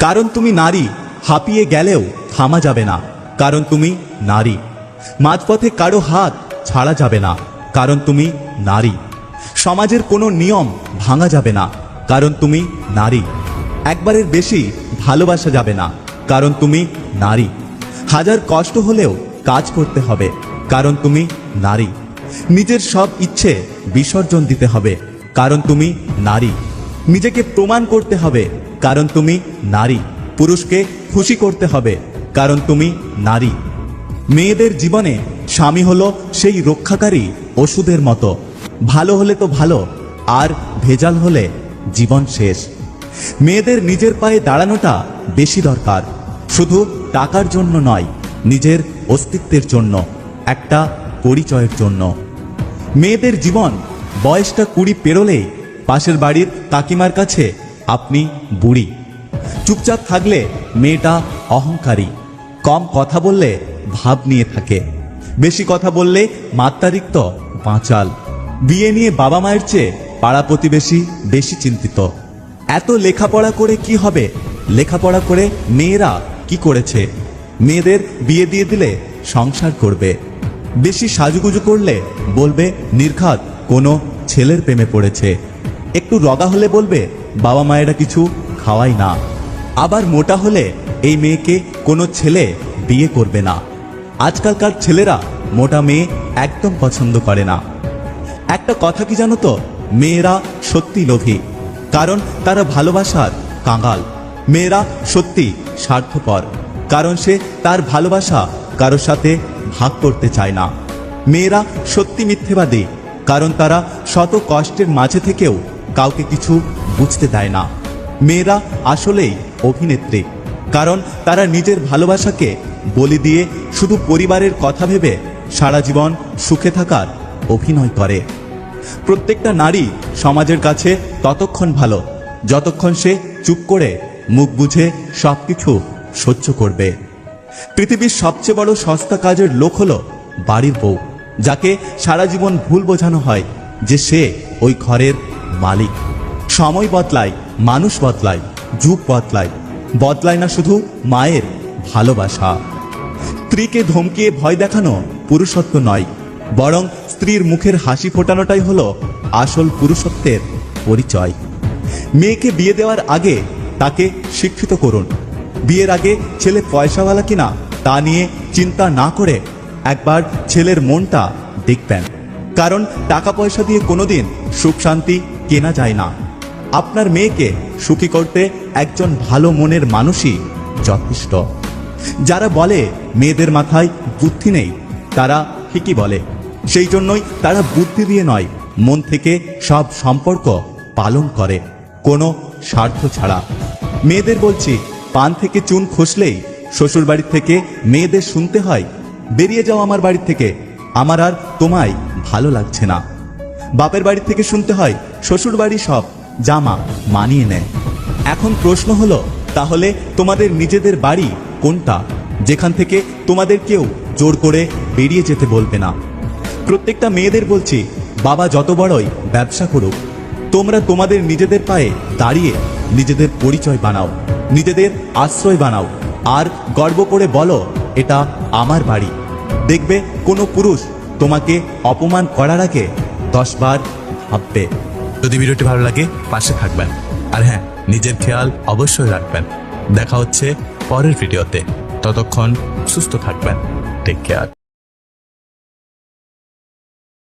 কারণ তুমি নারী, হাঁপিয়ে গেলেও থামা যাবে না। কারণ তুমি নারী। মাঝপথে কারও হাত ছাড়া যাবে না। কারণ তুমি নারী। সমাজের কোনো নিয়ম ভাঙা যাবে না। কারণ তুমি নারী। একবারের বেশি ভালোবাসা যাবে না। কারণ তুমি নারী। হাজার কষ্ট হলেও কাজ করতে হবে। কারণ তুমি নারী। নিজের সব ইচ্ছে বিসর্জন দিতে হবে। কারণ তুমি নারী। নিজেকে প্রমাণ করতে হবে কারণ তুমি নারী। পুরুষকে খুশি করতে হবে, কারণ তুমি নারী। মেয়েদের জীবনে স্বামী হলো সেই রক্ষাকারী ওষুধের মতো। ভালো হলে তো ভালো, আর ভেজাল হলে জীবন শেষ। মেয়েদের নিজের পায়ে দাঁড়ানোটা বেশি দরকার। শুধু টাকার জন্য নয়, নিজের অস্তিত্বের জন্য, একটা পরিচয়ের জন্য। মেয়েদের জীবন বয়সটা কুড়ি পেরোলেই পাশের বাড়ির কাকিমার কাছে আপনি বুড়ি। চুপচাপ থাকলে মেয়েটা অহংকারী। কম কথা বললে ভাব নিয়ে থাকে। বেশি কথা বললে মাত্রারিক্ত পাঁচাল বিয়ে নিয়ে বাবা মায়ের চেয়ে পাড়া প্রতিবেশী বেশি চিন্তিত। এত লেখাপড়া করে কি হবে? লেখাপড়া করে মেয়েরা কি করেছে? মেয়েদের বিয়ে দিয়ে দিলে সংসার করবে। বেশি সাজুগুজু করলে বলবে, নির্ঘাত কোনো ছেলের প্রেমে পড়েছে। একটু রগা হলে বলবে বাবা মায়েরা কিছু খাওয়াই না। আবার মোটা হলে এই মেয়েকে কোনো ছেলে বিয়ে করবে না। আজকালকার ছেলেরা মোটা মেয়ে একদম পছন্দ করে না। একটা কথা কি জানো তো? মেয়েরা সত্যি লোভী। কারণ তারা ভালোবাসার কাঙাল। মেয়েরা সত্যি স্বার্থপর। কারণ সে তার ভালোবাসা কারোর সাথে ভাগ করতে চায় না। মেয়েরা সত্যি মিথ্যেবাদী। কারণ তারা শত কষ্টের মাঝে থেকেও কাউকে কিছু বুঝতে দেয় না। মেয়েরা আসলেই অভিনেত্রী, কারণ তারা নিজের ভালোবাসাকে বলি দিয়ে শুধু পরিবারের কথা ভেবে সারা জীবন সুখে থাকার অভিনয় করে। প্রত্যেকটা নারী সমাজের কাছে ততক্ষণ ভালো, যতক্ষণ সে চুপ করে মুখ বুঝে সব কিছু সহ্য করবে। পৃথিবীর সবচেয়ে বড় সস্তা কাজের লোক হলো বাড়ির বউ, যাকে সারা জীবন ভুল বোঝানো হয় যে সে ওই ঘরের মালিক। সময় বদলায়, মানুষ বদলায়, যুগ বদলায়। বদলায় না শুধু মায়ের ভালোবাসা। স্ত্রীকে ধমকিয়ে ভয় দেখানো পুরুষত্ব নয়, বরং স্ত্রীর মুখের হাসি ফোটানোটাই হলো আসল পুরুষত্বের পরিচয়। মেয়েকে বিয়ে দেওয়ার আগে তাকে শিক্ষিত করুন। বিয়ের আগে ছেলে পয়সাওয়ালা কিনা তা নিয়ে চিন্তা না করে একবার ছেলের মনটা দেখবেন। কারণ টাকা পয়সা দিয়ে কোনোদিন সুখ শান্তি কেনা যায় না। আপনার মেয়েকে সুখী করতে একজন ভালো মনের মানুষই যথেষ্ট। যারা বলে, মেয়েদের মাথায় বুদ্ধি নেই, তারা ঠিকই বলে। সেই জন্যই তারা বুদ্ধি দিয়ে নয়, মন থেকে সব সম্পর্ক পালন করে। কোনো স্বার্থ ছাড়া। মেয়েদের বলছি, পান থেকে চুন খসলেই শ্বশুর বাড়ির থেকে মেয়েদের শুনতে হয়, বেরিয়ে যাও আমার বাড়ি থেকে। আমার আর তোমায় ভালো লাগছে না। বাপের বাড়ি থেকে শুনতে হয়, শ্বশুর বাড়ি সব জামা মানিয়ে নেয়। এখন প্রশ্ন হলো, তাহলে তোমাদের নিজেদের বাড়ি কোনটা, যেখান থেকে তোমাদের কেউ জোর করে বেরিয়ে যেতে বলবে না? প্রত্যেকটা মেয়েদের বলছি, বাবা যত বড়ই ব্যবসা করুক, তোমরা তোমাদের নিজেদের পায়ে দাঁড়িয়ে নিজেদের পরিচয় বানাও, নিজেদের আশ্রয় বানাও, আর গর্ব করে বলো, এটা আমার বাড়ি। দেখবে কোনো পুরুষ তোমাকে অপমান করার আগে দশবার ভাববে। যদি ভিডিওটি ভালো লাগে, পাশে থাকবেন। আর হ্যাঁ নিজের খেয়াল অবশ্যই রাখবেন। দেখা হচ্ছে পরের ভিডিওতে। ততক্ষণ সুস্থ থাকবেন। Take care